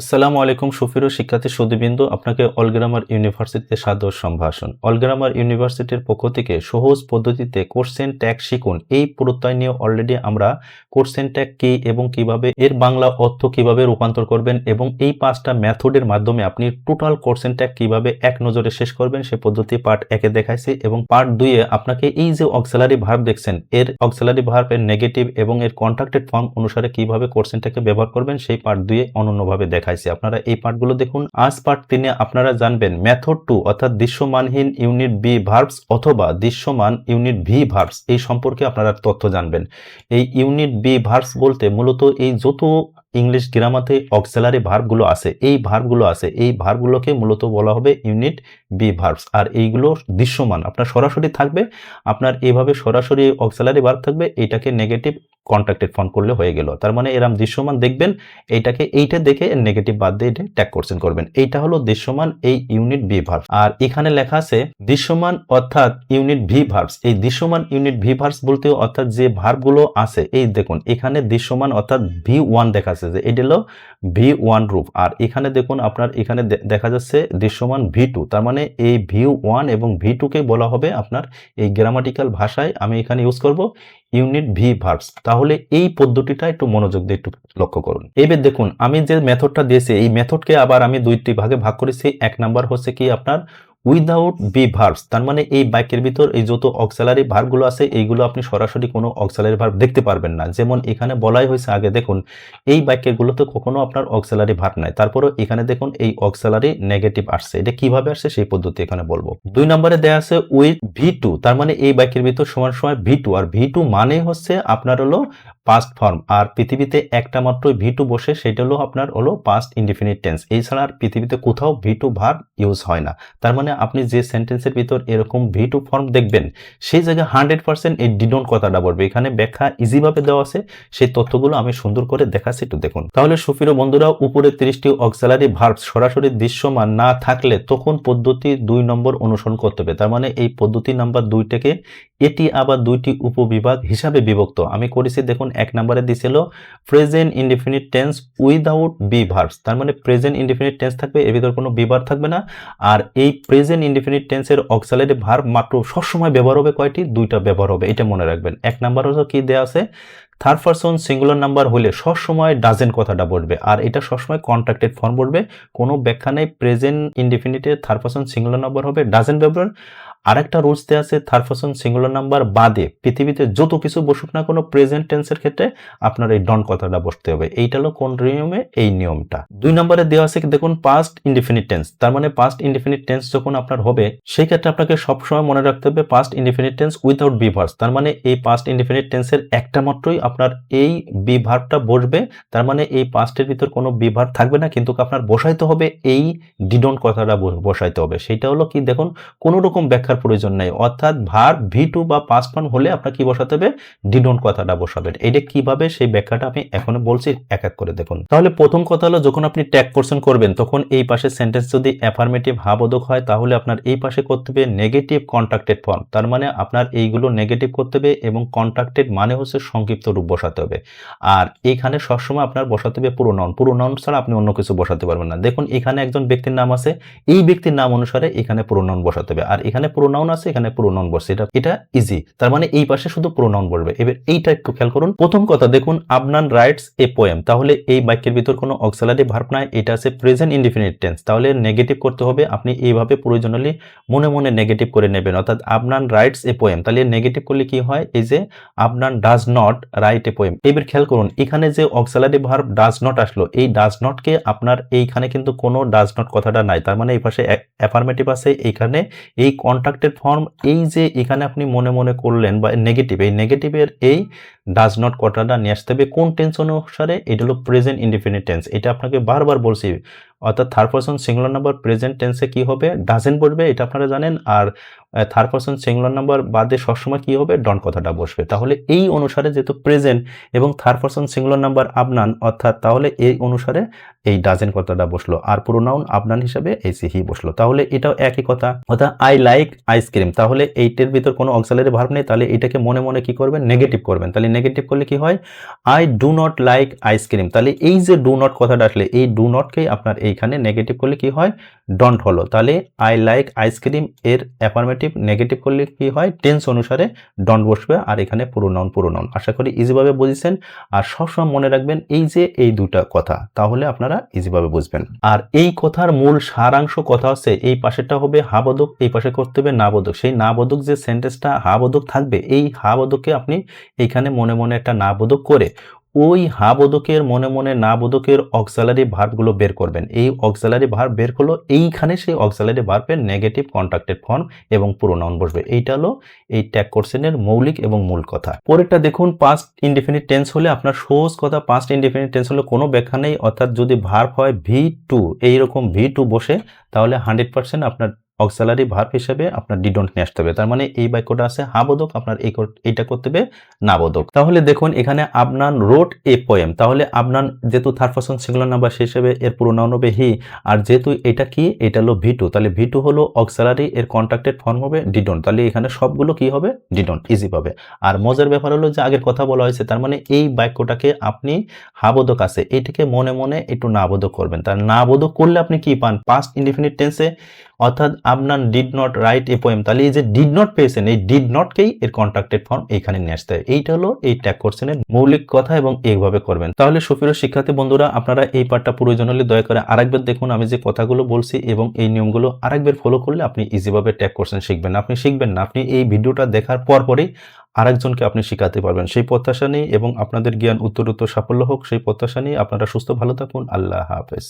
আসসালামু আলাইকুম সুফিরু শিক্ষার্থী সুদীবিন্দু আপনাকে অলগ্রামার ইউনিভার্সিটিতে সাদর সম্ভাষণ। অলগ্রামার ইউনিভার্সিটির পক্ষ থেকে সহজ পদ্ধতিতে কোর্সেন ট্যাগ শিখুন। এই প্রত্যয় নিয়ে অলরেডি আমরা কোর্সেন ট্যাগ কি এবং কীভাবে, এর বাংলা অর্থ কীভাবে রূপান্তর করবেন এবং এই পাঁচটা মেথডের মাধ্যমে আপনি টোটাল কোর্সেন ট্যাগ কীভাবে এক নজরে শেষ করবেন, সে পদ্ধতি পার্ট একে দেখাইছি এবং পার্ট দুইয়ে আপনাকে এই যে অক্সেলারি ভার্ব দেখছেন, এর অক্সেলারি ভার্বের নেগেটিভ এবং এর কন্ট্রাক্টেড ফর্ম অনুসারে কীভাবে কোর্সেনটাকে ব্যবহার করবেন, সেই পার্ট দুয়ে অনন্যভাবে দেখাইছি। আপনারা এই পার্টগুলো দেখুন। আজ পার্ট তিনে আপনারা জানবেন মেথড টু অর্থাৎ দৃশ্যমানহীন ইউনিট বি ভার্বস অথবা দৃশ্যমান ইউনিট ভি ভার্বস এই সম্পর্কে আপনারা তথ্য জানবেন। এই ইউনিট বি ভার্বস বলতে মূলত এই যত ইংলিশ গ্রামাতে অক্সেলারি ভার্বগুলো আছে, এই ভার্বগুলো আছে, এই ভার্বগুলোকে মূলত বলা হবে ইউনিট বি ভার্বস আর এইগুলো দৃশ্যমান। আপনার সরাসরি থাকবে, আপনার এইভাবে সরাসরি অক্সেলারি ভার্ব থাকবে, এটাকে নেগেটিভ কন্ট্রাক্টেড ফর্ম করলে হয়ে গেল। তার মানে এরম দৃশ্যমান দেখবেন, এইটাকে এইটা দেখে নেগেটিভ বাদ দিয়ে এটা ট্যাগ করছেন, করবেন। এইটা হলো দৃশ্যমান এই ইউনিট ভি ভার্ব আর এখানে লেখা আছে দৃশ্যমান অর্থাৎ ইউনিট ভি ভার্বস এই দৃশ্যমান ইউনিট ভি ভার্বস বলতে অর্থাৎ যে ভার্বগুলো আছে, এই দেখুন, এখানে দৃশ্যমান অর্থাৎ ভি ওয়ান দেখা যাচ্ছে যে এটা হলো ভি ওয়ান রূপ আর এখানে দেখুন, আপনার এখানে দেখা যাচ্ছে দৃশ্যমান ভি টু তার মানে এই ভি ওয়ান এবং ভি টুকে বলা হবে আপনার এই গ্রামাটিক্যাল ভাষায়। আমি এখানে ইউজ করব ইউনিট ভি ভার্বস। তাহলে এই পদ্ধতিটা একটু মনোযোগ দিয়ে একটু লক্ষ্য করুন। এবার দেখুন, আমি যে মেথডটা দিয়েছি, এই মেথডকে আবার আমি দুইটি ভাগে ভাগ করেছি। এক নাম্বার হচ্ছে কি আপনার? উইদাউট বি ভার্বস তার মানে এই বাইকের ভিতর এই যত অক্সেলারি ভার্বগুলো আছে, এইগুলো আপনি সরাসরি কোনো অক্সেলারি ভার্ব দেখতে পারবেন না। যেমন এখানে বলাই হয়েছে আগে দেখুন, এই বাক্যগুলোতে কখনো আপনার অক্সেলারি ভার্ব নাই। তারপরে এখানে দেখুন, এই অক্সেলারি নেগেটিভ আসছে। এটা কীভাবে আসছে সেই পদ্ধতি এখানে বলব। দুই নম্বরে দেয়া আছে উইথ ভি টু তার মানে এই বাক্যের ভিতর সমান সময় ভি টু আর ভি টু মানে হচ্ছে আপনার হলো পাস্ট ফর্ম আর পৃথিবীতে একটা মাত্র ভি টু বসে, সেটা হলো আপনার হলো পাস্ট ইনডিফিনিট টেন্স এছাড়া আর পৃথিবীতে কোথাও ভি টু ভার্ব ইউজ হয় না। তার মানে আপনি যে সেন্টেন্সের ভিতর এরকম ভি টু ফর্ম দেখবেন, সেই জায়গায় হান্ড্রেড পার্সেন্ট এই ডিডোন্ট কথাটা বলবে। এখানে ব্যাখ্যা ইজিভাবে দেওয়া আছে, সেই তথ্যগুলো আমি সুন্দর করে দেখাচ্ছি একটু দেখুন। তাহলে সুফিরো বন্ধুরা, উপরে তিরিশটি অক্সেলারি ভার্ব সরাসরি দৃশ্যমান না থাকলে তখন পদ্ধতি দুই নম্বর অনুসরণ করতে হবে। তার মানে এই পদ্ধতি নাম্বার দুইটাকে এটি আবার দুইটি উপবিভাগ হিসাবে বিভক্ত। আমি করেছি দেখুন এক নম্বরে দিছিল present indefinite tense without be verbs তার মানে প্রেজেন্ট ইনডিফিনিট টেন্স থাকবে, এর ভিতর কোনো বি ভার্ব থাকবে না। আর এই প্রেজেন্ট ইনডিফিনিট টেন্সের অক্সিলারি ভার্ব মাত্র সবসময় ব্যবহার হবে কয়টি? দুইটা ব্যবহার হবে, এটা মনে রাখবেন। এক নাম্বার হচ্ছে কি দেওয়া আছে? থার্ড পারসন সিঙ্গুলার নাম্বার হলে সবসময় ডাজেন কথাটা বলবে। আর এটা সবসময় কন্ট্রাক্টেড ফর্ম বলবে। কোনো ব্যাখ্যা নেই প্রেজেন্ট ইনডিফিনিটের থার্ড পারসন সিঙ্গুলার নাম্বার হবে ডাজেন ব্যবহার। আরেকটা রুলস দেওয়া আছে থার্ড পারসন সিঙ্গুলার নাম্বার বাদে পৃথিবীতে যত কিছু বসুক না কোনো প্রেজেন্ট টেন্সের ক্ষেত্রে আপনার এই ডন কথাটা বসতে হবে। এইটা হলো কোন নিয়মে? এই নিয়মটা। দুই নম্বরে দেওয়া আছে দেখুন পাস্ট ইনডিফিনিট টেন্স তার মানে পাস্ট ইনডিফিনিট টেন্স যখন আপনার হবে, সেই ক্ষেত্রে আপনাকে সবসময় মনে রাখতে হবে past indefinite tense without be verbs তার মানে এই পাস্ট ইনডিফিনিট টেন্সের একটা মাত্রই আপনার এই বি ভার্বটা বসবে, তার মানে এই পাস্টের ভিতর কোনো বি ভার্ব থাকবে না, কিন্তু আপনার বসাইতে হবে এই ডিডন কথাটা বসাইতে হবে। সেটা হলো কি, দেখুন, কোনো রকম ব্যাখ্যার প্রয়োজন নেই। অর্থাৎ ভার ভি টু বা পাঁচ ফর্ম হলে আপনার কি বসাতে হবে? ডিডন কথাটা বসাবেন। এটা কীভাবে সেই ব্যাখ্যাটা আমি এখনও বলছি, এক এক করে দেখুন। তাহলে প্রথম কথা হলো, যখন আপনি ট্যাগ পোর্শন করবেন, তখন এই পাশে সেন্টেন্স যদি অ্যাফার্মেটিভ হাবোধক হয়, তাহলে আপনার এই পাশে করতে হবে নেগেটিভ কন্ট্রাক্টেড ফর্ম তার মানে আপনার এইগুলো নেগেটিভ করতে হবে এবং কন্ট্রাক্টেড মানে হচ্ছে সংক্ষিপ্ত রূপ বসাতে হবে। আর এখানে সবসময় আপনার বসাতে হবে পুরো নাউন পুরো নাউন ছাড়া আপনি অন্য কিছু বসাতে পারবেন না। দেখুন, এখানে একজন ব্যক্তির নাম আছে। এই ব্যক্তির নাম অনুসারে এখানে প্রোনাউন বসাতে হবে। আর এখানে প্রোনাউন আছে, এখানে প্রোনাউন বসছে এটা এটা ইজি তার মানে এই পাশে শুধু প্রোনাউন বলবে। এবার এইটা একটু খেয়াল করুন। প্রথম কথা, দেখুন আবনান রাইটস এ পোয়েম তাহলে এই বাক্যের ভিতর কোনো অক্সিলারি ভার্ব নাই। এটা আছে প্রেজেন্ট ইনডিফিনিট টেন্স তাহলে নেগেটিভ করতে হবে। আপনি এইভাবে প্রয়োজনালি মনে মনে নেগেটিভ করে নেবেন। অর্থাৎ আবনান রাইটস এ পোয়েম তাহলে নেগেটিভ করলে কি হয়? এই যে Abnan does not write a poem এবার খেয়াল করুন, এখানে যে অক্সিলারি ভার্ব ডাজ নট আসলো, এই ডাজ নটকে আপনার এইখানে কিন্তু কোনো ডাজ নট কথাটা নাই। তার মানে এই পাশে অ্যাফার্মেটিভ আছে, এইখানে এই কন্ট্রাক্টেড ফর্ম এই যে এখানে আপনি মনে মনে করলেন বা নেগেটিভ এই নেগেটিভের এই ডাজ নট কথাটা নিয়ে আসতে হবে। কোন টেন্স অনুসারে? এটা হলো প্রেজেন্ট ইনডিফিনিট টেন্স এটা আপনাকে বারবার বলছি অর্থাৎ third person singular number present টেন্সে কি হবে? ডাজেন্ট বলবে, এটা আপনারা জানেন। আর থার্ড পার্সন সিঙ্গুলার নাম্বার বাদে সবসময় কি হবে? ডন কথাটা বসবে। তাহলে এই অনুসারে যেহেতু প্রেজেন্ট এবং থার্ড পার্সন সিঙ্গুলার নাম্বার আপনান অর্থাৎ তাহলে এই অনুসারে এই ডাজেন কথাটা বসল। আর পুরো নাউন আপনান হিসাবে এই সি হি বসল। তাহলে এটাও একই কথা। অর্থাৎ আই লাইক আইসক্রিম তাহলে এইটের ভিতর কোনো অক্সালারি ভার্ব নেই। তাহলে এটাকে মনে মনে কি করবেন? নেগেটিভ করবেন। তাহলে নেগেটিভ করলে কি হয়? I do not like ice cream তাহলে এই যে ডু নট কথাটা আসলে, এই ডু নটকেই আপনার এইখানে নেগেটিভ করলে কি হয়? ডন্ট হলো তাহলে আই লাইক আইসক্রিম এর অ্যাফার্মেটিভ নেগেটিভ করলে কি হয়? টেন্স অনুসারে ডন্ট বসবে আর এখানে পুরো নাউন পুরো নাউন আশা করি ইজিভাবে বুঝেছেন। আর সবসময় মনে রাখবেন এই যে এই দুটা কথা, তাহলে আপনারা ইজিভাবে বুঝবেন। আর এই কথার মূল সারাংশ কথা হচ্ছে, এই পাশেটা হবে হাবোধক এই পাশে করতে হবে নাবোধক সেই নাবোধক যে সেন্টেন্সটা হাবোধক থাকবে, এই হাবোধককে আপনি এইখানে মনে মনে একটা নাবোধক করে ওই হা বোধকের, মনে মনে না বোধকের অক্সালারি ভার্বগুলো বের করবেন। এই অক্সালারি ভার্ব বের করল, এইখানে সেই অক্সালারি ভার্বের নেগেটিভ কন্ট্রাক্টেড ফর্ম এবং প্রোনাউন বসবে। এইটা হলো এই ট্যাগ কোর্সেনের মৌলিক এবং মূল কথা। পরেরটা দেখুন পাস্ট ইনডিফিনিট টেন্স হলে আপনার সহজ কথা পাস্ট ইনডিফিনিট টেন্স হলে কোনো ব্যাখ্যা নেই। অর্থাৎ যদি ভার্ব হয় ভি টু এইরকম ভি টু বসে, তাহলে হান্ড্রেড পার্সেন্ট আপনার অক্সালারি ভার্ব হিসেবে আপনার ডিডন্ট নিয়ে আসতে হবে। তার মানে এই বাক্যটা আছে হাবোধক আপনার এই এইটা করতে হবে নাবোধক তাহলে দেখুন, এখানে আপনার রোড এ পোয়েম তাহলে আপনার যেহেতু থার্ড পার্সন সিঙ্গুলার নাম্বার সে হিসেবে এর পুরো নাউন হবে হি আর যেহেতু এটা কি, এটা হলো ভিটু তাহলে ভিটু হলো অক্সালারি এর কন্ট্রাক্টেড ফর্ম হবে ডিডন্ট তাহলে এখানে সবগুলো কি হবে? ডিডন্ট ইজি পাবে। আর মজার ব্যাপার হলো যে আগের কথা বলা হয়েছে, তার মানে এই বাক্যটাকে আপনি হাবোধক আছে এটাকে মনে মনে একটু না নাবোধক করবেন। তার নাবোধক করলে আপনি কি পান? পাস্ট ইনডিফিনিট টেন্সে অর্থাৎ আপনার did not write a poem তাহলে এই যে ডিড নট পেয়েছেন, এই ডিড নটকেই এর কন্ট্রাক্টেড ফর্ম এইখানে নিয়ে আসতে হয়। এইটা হলো এই ট্যাগ কোর্সেনের মৌলিক কথা এবং এইভাবে করবেন। তাহলে সুপ্রিয় শিক্ষার্থী বন্ধুরা, আপনারা এই পার্টটা প্রয়োজন হলে দয়া করে আরেকবার দেখুন, আমি যে কথাগুলো বলছি এবং এই নিয়মগুলো আরেকবার ফলো করলে আপনি ইজিভাবে ট্যাগ কোর্সেন শিখবেন। আপনি শিখবেন না, আপনি এই ভিডিওটা দেখার পর পরেই আরেকজনকে আপনি শেখাতে পারবেন। সেই প্রত্যাশা নিয়ে এবং আপনাদের জ্ঞান উত্তর উত্তর সাফল্য হোক, সেই প্রত্যাশা নিয়ে আপনারা সুস্থ, ভালো থাকুন। আল্লাহ হাফেজ।